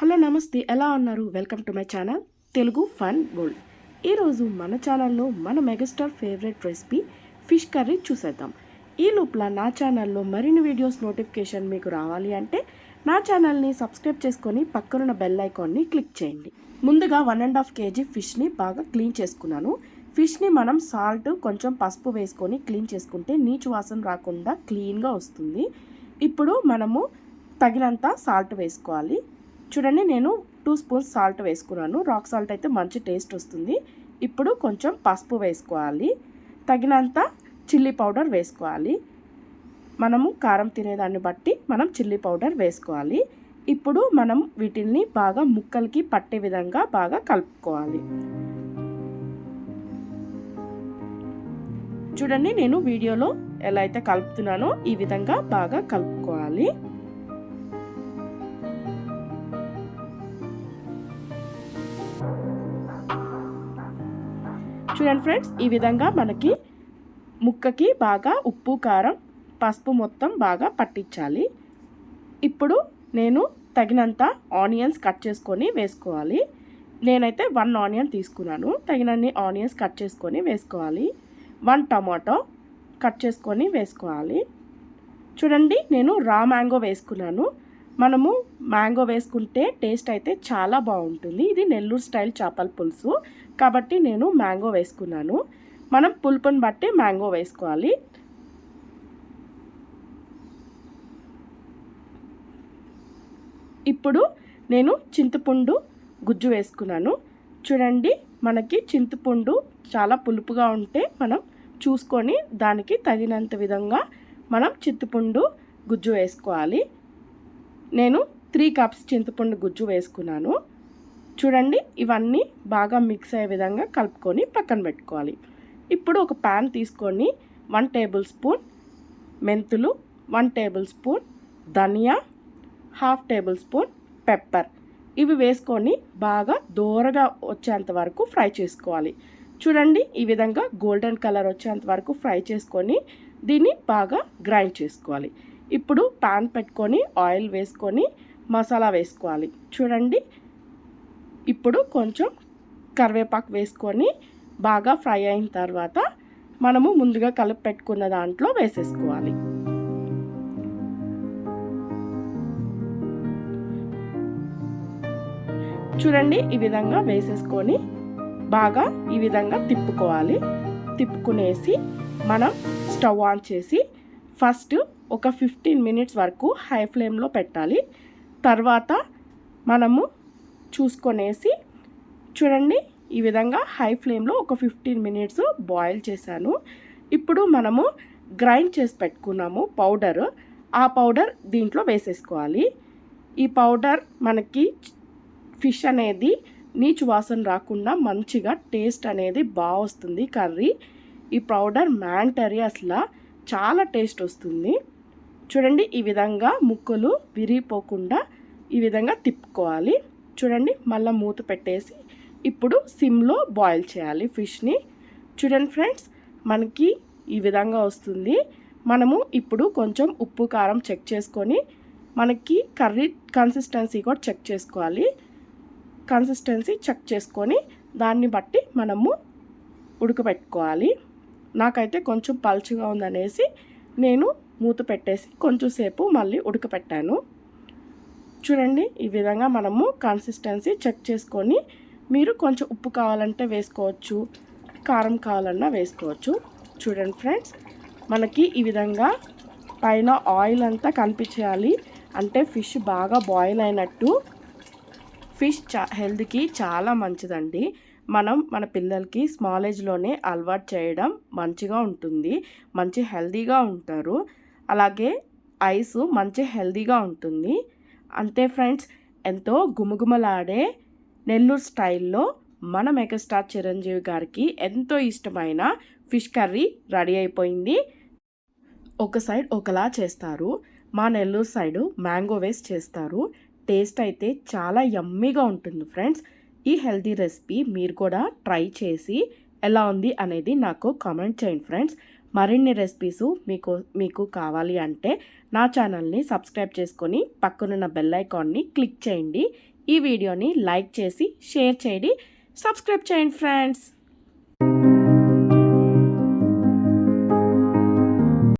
Hello నమస్తే ఎలా ఉన్నారు? Welcome to my channel Telugu fun gold. ఈరోజు మన ఛానల్లో మన megastar favourite recipe fish curry చూసేద్దాం. ఈ లోపల నా ఛానల్లో మరిన్ని వీడియోస్ నోటిఫికేషన్ మీకు రావాలి అంటే నా ఛానల్ని సబ్స్క్రైబ్ చేసుకొని పక్కనున్న బెల్ ఐకాన్ని క్లిక్ చేయండి. ముందుగా వన్ అండ్ హాఫ్ కేజీ ఫిష్ని బాగా క్లీన్ చేసుకున్నాను. ఫిష్ని మనం సాల్ట్ కొంచెం పసుపు వేసుకొని క్లీన్ చేసుకుంటే నీచు వాసన రాకుండా క్లీన్గా వస్తుంది. ఇప్పుడు మనము తగినంత సాల్ట్ వేసుకోవాలి. చూడండి నేను టూ స్పూన్స్ సాల్ట్ వేసుకున్నాను. రాక్ సాల్ట్ అయితే మంచి టేస్ట్ వస్తుంది. ఇప్పుడు కొంచెం పసుపు వేసుకోవాలి. తగినంత చిల్లీ పౌడర్ వేసుకోవాలి. మనము కారం తినేదాన్ని బట్టి మనం చిల్లీ పౌడర్ వేసుకోవాలి. ఇప్పుడు మనం వీటిని బాగా ముక్కలకి పట్టే విధంగా బాగా కలుపుకోవాలి. చూడండి నేను వీడియోలో ఎలా అయితే కలుపుతున్నానో ఈ విధంగా బాగా కలుపుకోవాలి. చూడండి ఫ్రెండ్స్ ఈ విధంగా మనకి ముక్కకి బాగా ఉప్పు కారం పసుపు మొత్తం బాగా పట్టించాలి. ఇప్పుడు నేను తగినంత ఆనియన్స్ కట్ చేసుకొని వేసుకోవాలి. నేనైతే వన్ ఆనియన్ తీసుకున్నాను. తగినన్ని ఆనియన్స్ కట్ చేసుకొని వేసుకోవాలి. వన్ టమాటో కట్ చేసుకొని వేసుకోవాలి. చూడండి నేను రా మ్యాంగో వేసుకున్నాను. మనము మ్యాంగో వేసుకుంటే టేస్ట్ అయితే చాలా బాగుంటుంది. ఇది నెల్లూరు స్టైల్ చేపల పులుసు. కాబట్టి నేను మ్యాంగో వేసుకున్నాను. మనం పులుపుని బట్టి మ్యాంగో వేసుకోవాలి. ఇప్పుడు నేను చింతపండు గుజ్జు వేసుకున్నాను. చూడండి మనకి చింతపండు చాలా పులుపుగా ఉంటే మనం చూసుకొని దానికి తగినంత విధంగా మనం చింతపండు గుజ్జు వేసుకోవాలి. నేను త్రీ కప్స్ చింతపండు గుజ్జు వేసుకున్నాను. చూడండి ఇవన్నీ బాగా మిక్స్ అయ్యే విధంగా కలుపుకొని పక్కన పెట్టుకోవాలి. ఇప్పుడు ఒక ప్యాన్ తీసుకొని వన్ టేబుల్ స్పూన్ మెంతులు వన్ టేబుల్ స్పూన్ ధనియా హాఫ్ టేబుల్ స్పూన్ పెప్పర్ ఇవి వేసుకొని బాగా దూరగా వచ్చేంత వరకు ఫ్రై చేసుకోవాలి. చూడండి ఈ విధంగా గోల్డెన్ కలర్ వచ్చేంత వరకు ఫ్రై చేసుకొని దీన్ని బాగా గ్రైండ్ చేసుకోవాలి. ఇప్పుడు పాన్ పెట్టుకొని ఆయిల్ వేసుకొని మసాలా వేసుకోవాలి. చూడండి ఇప్పుడు కొంచెం కరివేపాకు వేసుకొని బాగా ఫ్రై అయిన తర్వాత మనము ముందుగా కలిపి పెట్టుకున్న దాంట్లో వేసేసుకోవాలి. చూడండి ఈ విధంగా వేసేసుకొని బాగా ఈ విధంగా తిప్పుకోవాలి. తిప్పుకునేసి మనం స్టవ్ ఆన్ చేసి ఫస్ట్ ఒక ఫిఫ్టీన్ మినిట్స్ వరకు హై ఫ్లేమ్లో పెట్టాలి. తర్వాత మనము చూసుకొనేసి చూడండి ఈ విధంగా హై ఫ్లేమ్లో ఒక ఫిఫ్టీన్ మినిట్స్ బాయిల్ చేశాను. ఇప్పుడు మనము గ్రైండ్ చేసి పెట్టుకున్నాము పౌడర్ ఆ పౌడర్ దీంట్లో వేసేసుకోవాలి. ఈ పౌడర్ మనకి ఫిష్ అనేది నీచు వాసన రాకుండా మంచిగా టేస్ట్ అనేది బాగా వస్తుంది కర్రీ. ఈ పౌడర్ మ్యాంటరీ అసలు చాలా టేస్ట్ వస్తుంది. చూడండి ఈ విధంగా ముక్కలు విరిగిపోకుండా ఈ విధంగా తిప్పుకోవాలి. చూడండి మళ్ళీ మూత పెట్టేసి ఇప్పుడు సిమ్లో బాయిల్ చేయాలి ఫిష్ని. చూడండి ఫ్రెండ్స్ మనకి ఈ విధంగా వస్తుంది. మనము ఇప్పుడు కొంచెం ఉప్పు కారం చెక్ చేసుకొని మనకి కర్రీ కన్సిస్టెన్సీ కూడా చెక్ చేసుకోవాలి. కన్సిస్టెన్సీ చెక్ చేసుకొని దాన్ని బట్టి మనము ఉడకబెట్టుకోవాలి. నాకైతే కొంచెం పలుచుగా ఉందనేసి నేను మూత పెట్టేసి కొంచెం సేపు మళ్ళీ ఉడకపెట్టాను. చూడండి ఈ విధంగా మనము కన్సిస్టెన్సీ చెక్ చేసుకొని మీరు కొంచెం ఉప్పు కావాలంటే వేసుకోవచ్చు కారం కావాలన్నా వేసుకోవచ్చు. చూడండి ఫ్రెండ్స్ మనకి ఈ విధంగా పైన ఆయిల్ అంతా కనిపించేయాలి అంటే ఫిష్ బాగా బాయిల్ అయినట్టు. ఫిష్ చా హెల్త్కి చాలా మంచిదండి. మనం మన పిల్లలకి స్మాల్ ఏజ్లోనే అలవాటు చేయడం మంచిగా ఉంటుంది. మంచి హెల్తీగా ఉంటారు. అలాగే ఐస్ మంచి హెల్తీగా ఉంటుంది. అంతే ఫ్రెండ్స్ ఎంతో గుమగుమలాడే నెల్లూరు స్టైల్లో మన మెగాస్టార్ చిరంజీవి గారికి ఎంతో ఇష్టమైన ఫిష్ కర్రీ రెడీ అయిపోయింది. ఒక సైడ్ ఒకలా చేస్తారు మా నెల్లూరు సైడు మ్యాంగో వేస్ట్ చేస్తారు. టేస్ట్ అయితే చాలా యమ్మీగా ఉంటుంది ఫ్రెండ్స్. ఈ హెల్తీ రెసిపీ మీరు కూడా ట్రై చేసి ఎలా ఉంది అనేది నాకు కామెంట్ చేయండి ఫ్రెండ్స్. మరిన్ని రెసిపీస్ మీకు మీకు కావాలి అంటే నా ఛానల్ని సబ్స్క్రైబ్ చేసుకొని పక్కనున్న బెల్ ఐకాన్ని క్లిక్ చేయండి. ఈ వీడియోని లైక్ చేసి షేర్ చేయండి. సబ్స్క్రైబ్ చేయండి ఫ్రెండ్స్.